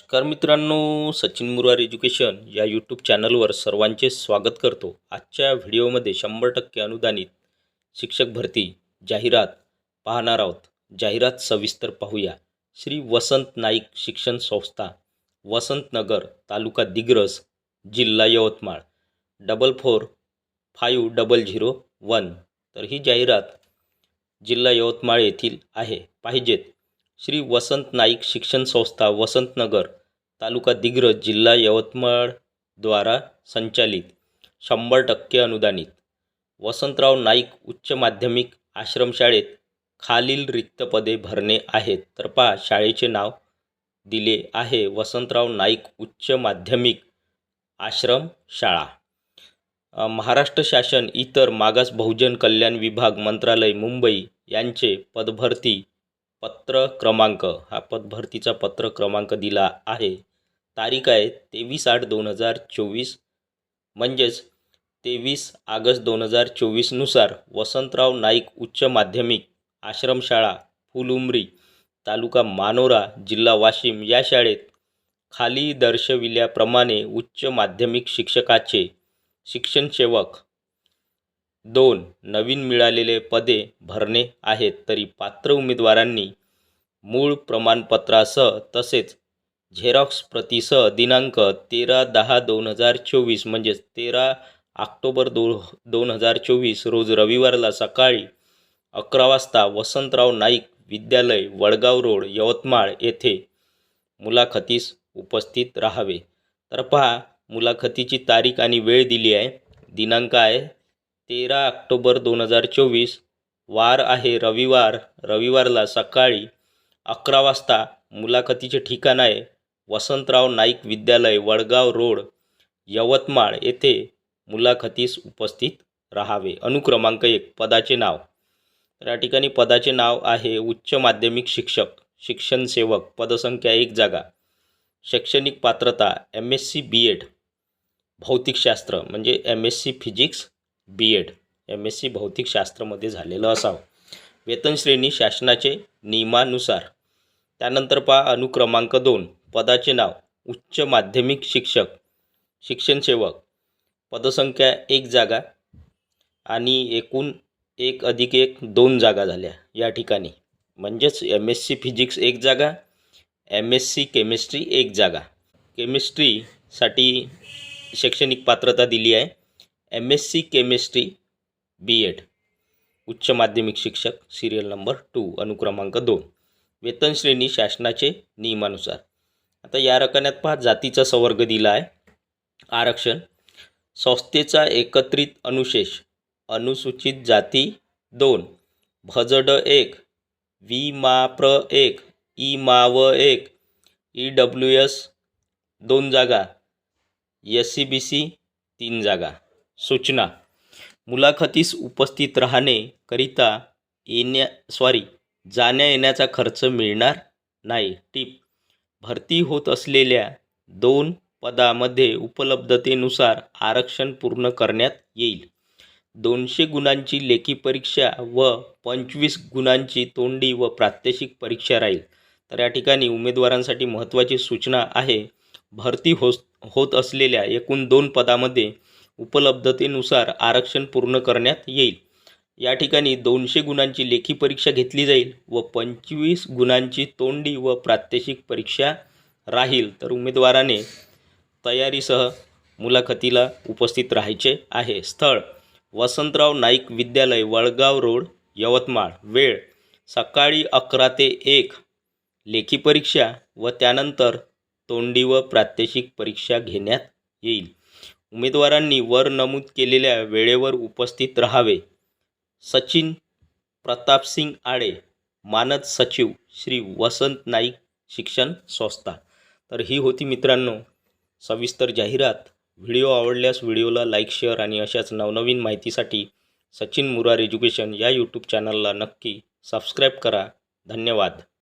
नमस्कार मित्रांनो सचिन मुरार एज्युकेशन या यूट्यूब चॅनलवर सर्वांचे स्वागत करतो. आजच्या व्हिडिओमध्ये शंभर टक्के अनुदानित शिक्षक भरती जाहिरात पाहणार आहोत. जाहिरात सविस्तर पाहूया. श्री वसंत नाईक शिक्षण संस्था वसंतनगर तालुका दिग्रस जिल्हा Yavatmal. Double four five double zero one तर ही जाहिरात जिल्हा यवतमाळ येथील आहे. पाहिजेत. श्री वसंत नाईक शिक्षण संस्था वसंतनगर तालुका दिग्रज जिल्हा यवतमाळद्वारा संचालित शंभर टक्के अनुदानित. वसंतराव नाईक उच्च माध्यमिक आश्रमशाळेत खालील रिक्त पदे भरणे आहेत. तर पहा शाळेचे नाव दिले आहे. वसंतराव नाईक उच्च माध्यमिक आश्रम शाळा. महाराष्ट्र शासन इतर मागास बहुजन कल्याण विभाग मंत्रालय मुंबई यांचे पदभरती पत्र क्रमांक हा पदभरतीचा पत्र क्रमांक दिला आहे. तारीख आहे तेवीस आठ दोन हजार चोवीस. म्हणजेच तेवीस ऑगस्ट दोन हजार चोवीसनुसार वसंतराव नाईक उच्च माध्यमिक आश्रमशाळा फुलुमरी तालुका मानोरा जिल्हा वाशिम या शाळेत खाली दर्शविल्याप्रमाणे उच्च माध्यमिक शिक्षकाचे शिक्षण सेवक दोन नवीन मिळालेले पदे भरणे आहेत. तरी पात्र उमेदवारांनी मूळ प्रमाणपत्रासह तसेच झेरॉक्स प्रतीसह दिनांक तेरा दहा दोन हजार चोवीस म्हणजेच तेरा ऑक्टोबर दो दोन हजार चोवीस रोज रविवारला सकाळी अकरा वाजता वसंतराव नाईक विद्यालय वडगाव रोड यवतमाळ येथे मुलाखतीस उपस्थित राहावे. तर पहा मुलाखतीची तारीख आणि वेळ दिली आहे. दिनांक आहे तेरा ऑक्टोबर दोन हजार चोवीस. वार आहे रविवार. रविवारला सकाळी अकरा वाजता मुलाखतीचे ठिकाण आहे. वसंतराव नाईक विद्यालय वडगाव रोड यवतमाळ येथे मुलाखतीस उपस्थित राहावे. अनुक्रमांक एक पदाचे नाव. तर या ठिकाणी पदाचे नाव आहे उच्च माध्यमिक शिक्षक शिक्षण सेवक पदसंख्या एक जागा शैक्षणिक पात्रता M S C B Ed भौतिकशास्त्र म्हणजे M S C physics B Ed M S C भौतिकशास्त्रामध्ये झालेलं असावं. वेतन श्रेणी शासनाचे नियमानुसार त्यानंतर पहा अनुक्रमांक दोन पदाचे नाव उच्च माध्यमिक शिक्षक शिक्षण सेवक. पदसंख्या एक जागा आणि एकूण एक अधिक एक दोन जागा झाल्या या ठिकाणी. म्हणजेच एम एस सी फिजिक्स एक जागा एम एस सी केमिस्ट्री एक जागा. केमिस्ट्रीसाठी शैक्षणिक पात्रता दिली आहे. M S C chemistry B Ed उच्च माध्यमिक शिक्षक सिरियल नंबर टू अनुक्रमांक दोन. वेतन श्रेणी शासनाचे नियमानुसार. आता या रकान्यात पहा जातीचा संवर्ग दिला आहे. आरक्षण. संस्थेचा एकत्रित अनुशेष. अनुसूचित जाती दोन. भजड एक. वी माप्र एक. ई मा व एक. ई डब्ल्यू एस दोन जागा. एस सी बी सी तीन जागा. सूचना. मुलाखतीस उपस्थित राहणे करिता येण्या सॉरी जाण्या येण्याचा खर्च मिळणार नाही. टीप भरती होत असलेल्या दोन पदामध्ये उपलब्धतेनुसार आरक्षण पूर्ण करण्यात येईल. दोनशे गुणांची लेखी परीक्षा व पंचवीस गुणांची तोंडी व प्रात्यक्षिक परीक्षा राहील. तर या ठिकाणी उमेदवारांसाठी महत्त्वाची सूचना आहे. भरती होस होत असलेल्या एकूण दोन पदामध्ये उपलब्धतेनुसार आरक्षण पूर्ण करण्यात येईल. या ठिकाणी दोनशे गुणांची लेखी परीक्षा घेतली जाईल व पंचवीस गुणांची तोंडी व प्रात्यक्षिक परीक्षा राहील. तर उमेदवाराने तयारीसह मुलाखतीला उपस्थित राहायचे आहे. स्थळ वसंतराव नाईक विद्यालय वळगाव रोड यवतमाळ. वेळ सकाळी अकरा ते एक. लेखी परीक्षा व त्यानंतर तोंडी व प्रात्यक्षिक परीक्षा घेण्यात येईल. उमेदवारांनी वर नमूद केलेल्या वेळेवर उपस्थित राहावे. सचिन प्रतापसिंग आळे मानद सचिव श्री वसंत नाईक शिक्षण संस्था. तर ही होती मित्रांनो सविस्तर जाहिरात. व्हिडिओ आवडल्यास व्हिडिओला लाईक शेअर आणि अशाच नवनवीन माहितीसाठी सचिन मुरार एज्युकेशन या यूट्यूब चॅनलला नक्की सबस्क्राईब करा. धन्यवाद.